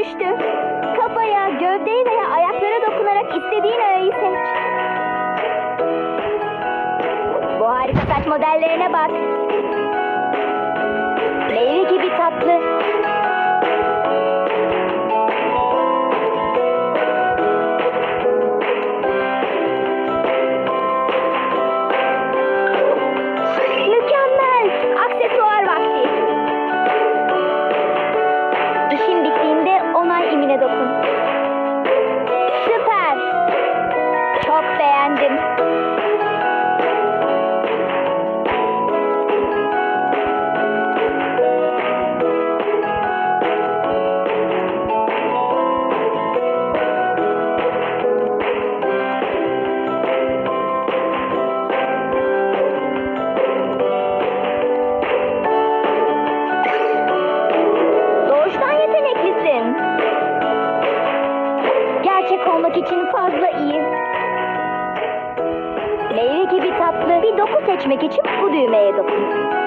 dönüştü. Kafaya, gövdeye veya ayaklara dokunarak istediğin öğeyi seç. Bu harika saç modellerine bak. Meyve gibi tatlı. Olmak için fazla iyi. Meyve gibi tatlı bir doku seçmek için bu düğmeye dokun.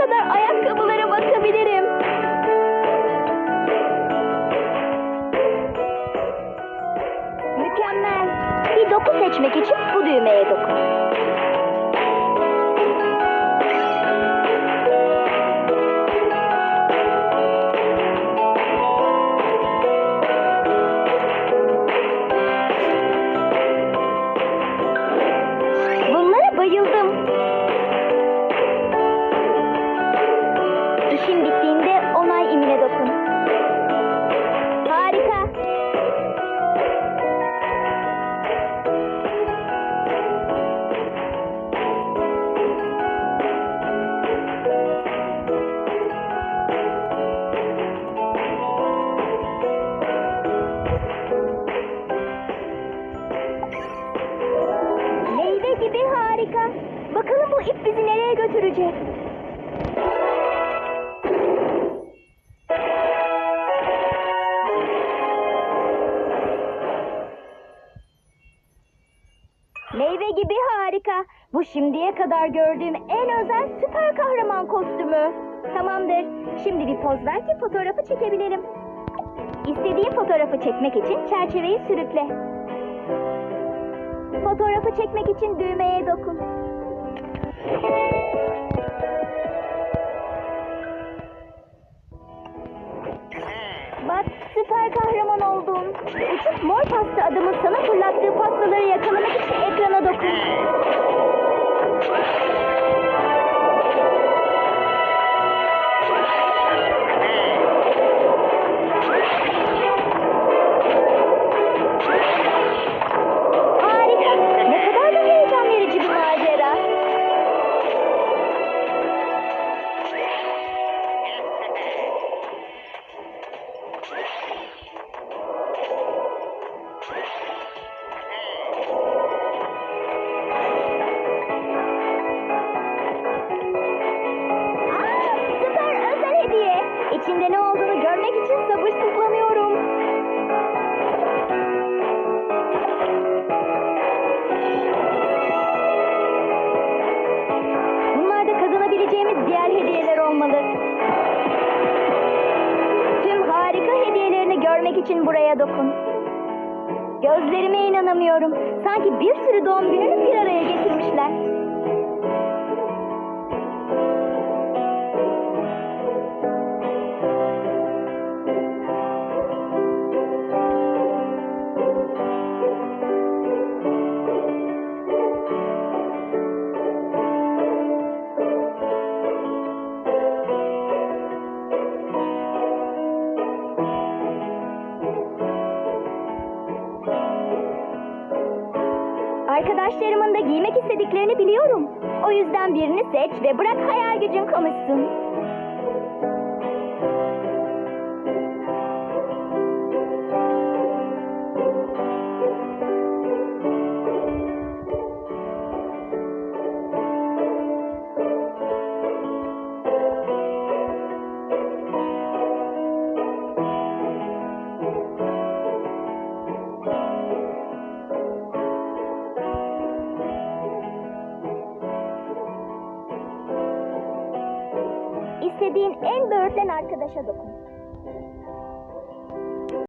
Kadar ayakkabılara bakabilirim. Mükemmel. Bir doku seçmek için bu düğmeye dokun. Bittiğinde onay imine dokun. Harika. Meyve gibi harika. Bakalım bu ip bizi nereye götürecek? Meyve gibi harika. Bu şimdiye kadar gördüğüm en özel süper kahraman kostümü. Tamamdır. Şimdi bir poz ver ki fotoğrafı çekebilirim. İstediğin fotoğrafı çekmek için çerçeveyi sürükle. Fotoğrafı çekmek için düğmeye dokun. Görmek için buraya dokun. Gözlerime inanamıyorum. Sanki bir sürü doğum gününü bir araya getirmişler. Arkadaşlarımın da giymek istediklerini biliyorum. O yüzden birini seç ve bırak hayal gücün konuşsun. İstediğin en böğürtlen arkadaşa dokun.